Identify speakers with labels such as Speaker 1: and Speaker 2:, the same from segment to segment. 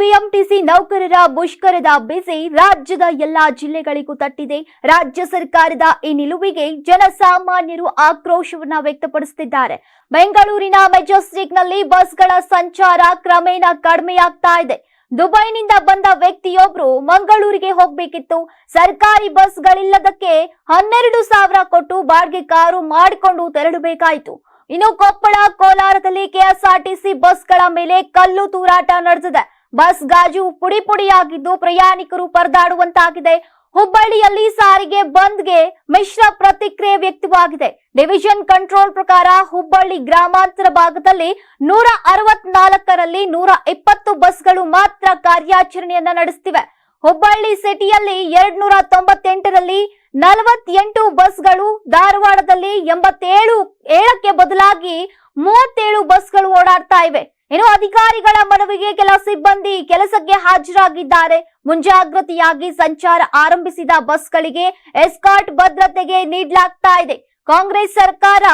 Speaker 1: BMTC ನೌಕರರ ಮುಷ್ಕರದ ಬಿಸಿ ರಾಜ್ಯದ ಎಲ್ಲಾ ಜಿಲ್ಲೆಗಳಿಗೂ ತಟ್ಟಿದೆ. ರಾಜ್ಯ ಸರ್ಕಾರದ ಈ ನಿಲುವಿಗೆ ಜನಸಾಮಾನ್ಯರು ಆಕ್ರೋಶವನ್ನ ವ್ಯಕ್ತಪಡಿಸುತ್ತಿದ್ದಾರೆ. ಬೆಂಗಳೂರಿನ ಮೆಜೆಸ್ಟಿಕ್ನಲ್ಲಿ ಬಸ್ಗಳ ಸಂಚಾರ ಕ್ರಮೇಣ ಕಡಿಮೆಯಾಗ್ತಾ ಇದೆ. ದುಬೈನಿಂದ ಬಂದ ವ್ಯಕ್ತಿಯೊಬ್ರು ಮಂಗಳೂರಿಗೆ ಹೋಗ್ಬೇಕಿತ್ತು. ಸರ್ಕಾರಿ ಬಸ್ಗಳಿಲ್ಲದಕ್ಕೆ ಹನ್ನೆರಡು ಸಾವಿರ ಕೊಟ್ಟು ಬಾಡಿಗೆ ಕಾರು ಮಾಡಿಕೊಂಡು ತೆರಳಬೇಕಾಯಿತು. ಇನ್ನು ಕೊಪ್ಪಳ ಕೋಲಾರದಲ್ಲಿ ಕೆಎಸ್ಆರ್ಟಿಸಿ ಬಸ್ಗಳ ಮೇಲೆ ಕಲ್ಲು ತೂರಾಟ ನಡೆದಿದೆ. ಬಸ್ ಗಾಜು ಪುಡಿ ಪುಡಿಯಾಗಿದ್ದು ಪ್ರಯಾಣಿಕರು ಪರದಾಡುವಂತಾಗಿದೆ. ಹುಬ್ಬಳ್ಳಿಯಲ್ಲಿ ಸಾರಿಗೆ ಬಂದ್ಗೆ ಮಿಶ್ರ ಪ್ರತಿಕ್ರಿಯೆ ವ್ಯಕ್ತವಾಗಿದೆ. ಡಿವಿಷನ್ ಕಂಟ್ರೋಲ್ ಪ್ರಕಾರ ಹುಬ್ಬಳ್ಳಿ ಗ್ರಾಮಾಂತರ ಭಾಗದಲ್ಲಿ ನೂರ ಅರವತ್ನಾಲ್ಕರಲ್ಲಿ ನೂರ ಇಪ್ಪತ್ತು ಬಸ್ಗಳು ಮಾತ್ರ ಕಾರ್ಯಾಚರಣೆಯನ್ನ ನಡೆಸುತ್ತಿವೆ ಹುಬ್ಬಳ್ಳಿ ಸಿಟಿಯಲ್ಲಿ ಎರಡ್ ನೂರ ತೊಂಬತ್ತೆಂಟರಲ್ಲಿ ನಲವತ್ತೆಂಟು ಬಸ್ಗಳು, ಧಾರವಾಡದಲ್ಲಿ ಎಂಬತ್ತೇಳು, ಏಳಕ್ಕೆ ಬದಲಾಗಿ ಮೂವತ್ತೇಳು ಬಸ್ಗಳು ಓಡಾಡ್ತಾ ಇವೆ. ಇನ್ನು ಅಧಿಕಾರಿಗಳ ಮನವಿಗೆ ಕೆಲ ಸಿಬ್ಬಂದಿ ಕೆಲಸಕ್ಕೆ ಹಾಜರಾಗಿದ್ದಾರೆ. ಮುಂಜಾಗ್ರತೆಯಾಗಿ ಸಂಚಾರ ಆರಂಭಿಸಿದ ಬಸ್ಗಳಿಗೆ ಎಸ್ಕಾರ್ಟ್ ಭದ್ರತೆಗೆ ನೀಡಲಾಗ್ತಾ ಇದೆ. ಕಾಂಗ್ರೆಸ್ ಸರ್ಕಾರ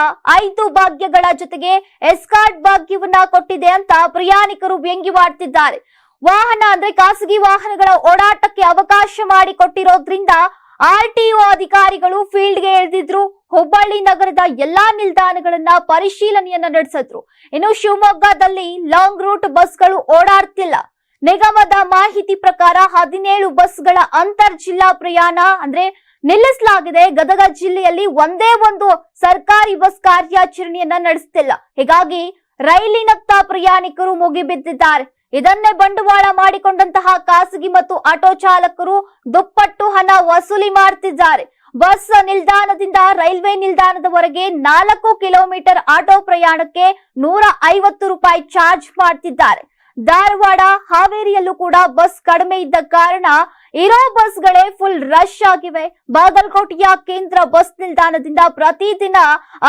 Speaker 1: ಐದು ಭಾಗ್ಯಗಳ ಜೊತೆಗೆ ಎಸ್ಕಾರ್ಟ್ ಭಾಗ್ಯವನ್ನ ಕೊಟ್ಟಿದೆ ಅಂತ ಪ್ರಯಾಣಿಕರು ವ್ಯಂಗ್ಯವಾಡ್ತಿದ್ದಾರೆ ವಾಹನ ಅಂದ್ರೆ ಖಾಸಗಿ ವಾಹನಗಳ ಓಡಾಟಕ್ಕೆ ಅವಕಾಶ ಮಾಡಿಕೊಟ್ಟಿರೋದ್ರಿಂದ ಆರ್ಟಿಒ ಅಧಿಕಾರಿಗಳು ಫೀಲ್ಡ್ಗೆ ಇಳಿದಿದ್ರು ಹುಬ್ಬಳ್ಳಿ ನಗರದ ಎಲ್ಲಾ ನಿಲ್ದಾಣಗಳನ್ನ ಪರಿಶೀಲನೆಯನ್ನ ನಡೆಸಿದ್ರು. ಇನ್ನು ಶಿವಮೊಗ್ಗದಲ್ಲಿ ಲಾಂಗ್ ರೂಟ್ ಬಸ್ಗಳು ಓಡಾಡ್ತಿಲ್ಲ. ನಿಗಮದ ಮಾಹಿತಿ ಪ್ರಕಾರ ಹದಿನೇಳು ಬಸ್ಗಳ ಅಂತರ್ ಜಿಲ್ಲಾ ಪ್ರಯಾಣ ಅಂದ್ರೆ ನಿಲ್ಲಿಸಲಾಗಿದೆ. ಗದಗ ಜಿಲ್ಲೆಯಲ್ಲಿ ಒಂದೇ ಒಂದು ಸರ್ಕಾರಿ ಬಸ್ ಕಾರ್ಯಾಚರಣೆಯನ್ನ ನಡೆಸ್ತಿಲ್ಲ. ಹೀಗಾಗಿ ರೈಲಿನತ್ತ ಪ್ರಯಾಣಿಕರು ಮುಗಿಬಿದ್ದಿದ್ದಾರೆ. ಇದನ್ನೇ ಬಂಡವಾಳ ಮಾಡಿಕೊಂಡಂತಹ ಖಾಸಗಿ ಮತ್ತು ಆಟೋ ಚಾಲಕರು ದುಪ್ಪಟ್ಟು ಹಣ ವಸೂಲಿ ಮಾಡ್ತಿದ್ದಾರೆ. ಬಸ್ ನಿಲ್ದಾಣದಿಂದ ರೈಲ್ವೆ ನಿಲ್ದಾಣದವರೆಗೆ ನಾಲ್ಕು ಕಿಲೋಮೀಟರ್ ಆಟೋ ಪ್ರಯಾಣಕ್ಕೆ ನೂರ ಐವತ್ತು ರೂಪಾಯಿ ಚಾರ್ಜ್ ಮಾಡ್ತಿದ್ದಾರೆ. ಧಾರವಾಡ ಹಾವೇರಿಯಲ್ಲೂ ಕೂಡ ಬಸ್ ಕಡಿಮೆ ಇದ್ದ ಕಾರಣ ಇರೋ ಬಸ್ಗಳೇ ಫುಲ್ ರಶ್ ಆಗಿವೆ. ಬಾಗಲಕೋಟೆಯ ಕೇಂದ್ರ ಬಸ್ ನಿಲ್ದಾಣದಿಂದ ಪ್ರತಿದಿನ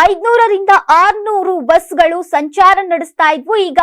Speaker 1: ಐದ್ನೂರರಿಂದ ಆರ್ನೂರು ಬಸ್ಗಳು ಸಂಚಾರ ನಡೆಸ್ತಾ ಇದ್ವು. ಈಗ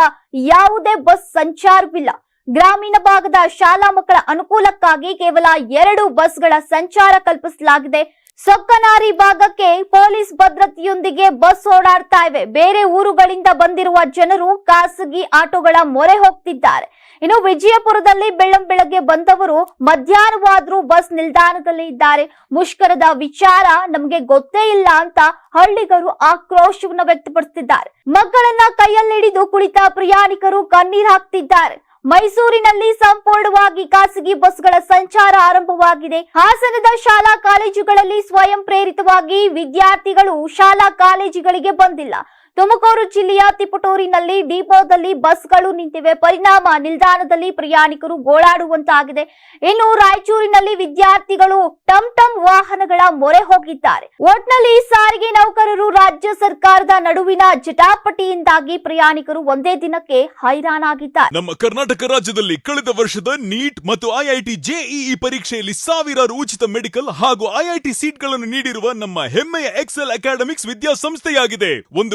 Speaker 1: ಯಾವುದೇ ಬಸ್ ಸಂಚಾರವಿಲ್ಲ. ಗ್ರಾಮೀಣ ಭಾಗದ ಶಾಲಾ ಮಕ್ಕಳ ಅನುಕೂಲಕ್ಕಾಗಿ ಕೇವಲ ಎರಡು ಬಸ್ಗಳ ಸಂಚಾರ ಕಲ್ಪಿಸಲಾಗಿದೆ. ಸೊಕ್ಕನಾರಿ ಭಾಗಕ್ಕೆ ಪೊಲೀಸ್ ಭದ್ರತೆಯೊಂದಿಗೆ ಬಸ್ ಓಡಾಡ್ತಾ ಇವೆ. ಬೇರೆ ಊರುಗಳಿಂದ ಬಂದಿರುವ ಜನರು ಖಾಸಗಿ ಆಟೋಗಳ ಮೊರೆ ಹೋಗ್ತಿದ್ದಾರೆ. ಇನ್ನು ವಿಜಯಪುರದಲ್ಲಿ ಬೆಳ್ಳಂ ಬೆಳಗ್ಗೆ ಬಂದವರು ಮಧ್ಯಾಹ್ನವಾದ್ರೂ ಬಸ್ ನಿಲ್ದಾಣದಲ್ಲಿ ಇದ್ದಾರೆ. ಮುಷ್ಕರದ ವಿಚಾರ ನಮಗೆ ಗೊತ್ತೇ ಇಲ್ಲ ಅಂತ ಹಳ್ಳಿಗರು ಆಕ್ರೋಶವನ್ನ ವ್ಯಕ್ತಪಡಿಸುತ್ತಿದ್ದಾರೆ ಮಕ್ಕಳನ್ನ ಕೈಯಲ್ಲಿ ಹಿಡಿದು ಕುಳಿತ ಪ್ರಯಾಣಿಕರು ಕಣ್ಣೀರ್ ಹಾಕ್ತಿದ್ದಾರೆ. ಮೈಸೂರಿನಲ್ಲಿ ಸಂಪೂರ್ಣವಾಗಿ ಖಾಸಗಿ ಬಸ್ಗಳ ಸಂಚಾರ ಆರಂಭವಾಗಿದೆ. ಹಾಸನದ ಶಾಲಾ ಕಾಲೇಜುಗಳಲ್ಲಿ ಸ್ವಯಂ ಪ್ರೇರಿತವಾಗಿ ವಿದ್ಯಾರ್ಥಿಗಳು ಶಾಲಾ ಕಾಲೇಜುಗಳಿಗೆ ಬಂದಿಲ್ಲ. ತುಮಕೂರು ಜಿಲ್ಲೆಯ ತಿಪಟೂರಿನಲ್ಲಿ ಡಿಪೋದಲ್ಲಿ ಬಸ್ಗಳು ನಿಂತಿವೆ. ಪರಿಣಾಮ ನಿಲ್ದಾಣದಲ್ಲಿ ಪ್ರಯಾಣಿಕರು ಗೋಳಾಡುವಂತಾಗಿದೆ. ಇನ್ನು ರಾಯಚೂರಿನಲ್ಲಿ ವಿದ್ಯಾರ್ಥಿಗಳು ಟಮ್ ಟಮ್ ವಾಹನಗಳ ಮೊರೆ ಹೋಗಿದ್ದಾರೆ. ಒಟ್ನಲ್ಲಿ ಸಾರಿಗೆ ನೌಕರರು ರಾಜ್ಯ ಸರ್ಕಾರದ ನಡುವಿನ ಜಟಾಪಟಿಯಿಂದಾಗಿ ಪ್ರಯಾಣಿಕರು ಒಂದೇ ದಿನಕ್ಕೆ ಹೈರಾಣಾಗಿದ್ದಾರೆ.
Speaker 2: ನಮ್ಮ ಕರ್ನಾಟಕ ರಾಜ್ಯದಲ್ಲಿ ಕಳೆದ ವರ್ಷದ ನೀಟ್ ಮತ್ತು ಐಐಟಿ ಜೆಇಇ ಪರೀಕ್ಷೆಯಲ್ಲಿ ಸಾವಿರಾರು ಉಚಿತ ಮೆಡಿಕಲ್ ಹಾಗೂ ಐಐಟಿ ಸೀಟ್ಗಳನ್ನು ನೀಡಿರುವ ನಮ್ಮ ಹೆಮ್ಮೆಯ ಎಕ್ಸೆಲ್ ಅಕಾಡೆಮಿಕ್ಸ್ ವಿದ್ಯಾಸಂಸ್ಥೆಯಾಗಿದೆ. ಒಂದು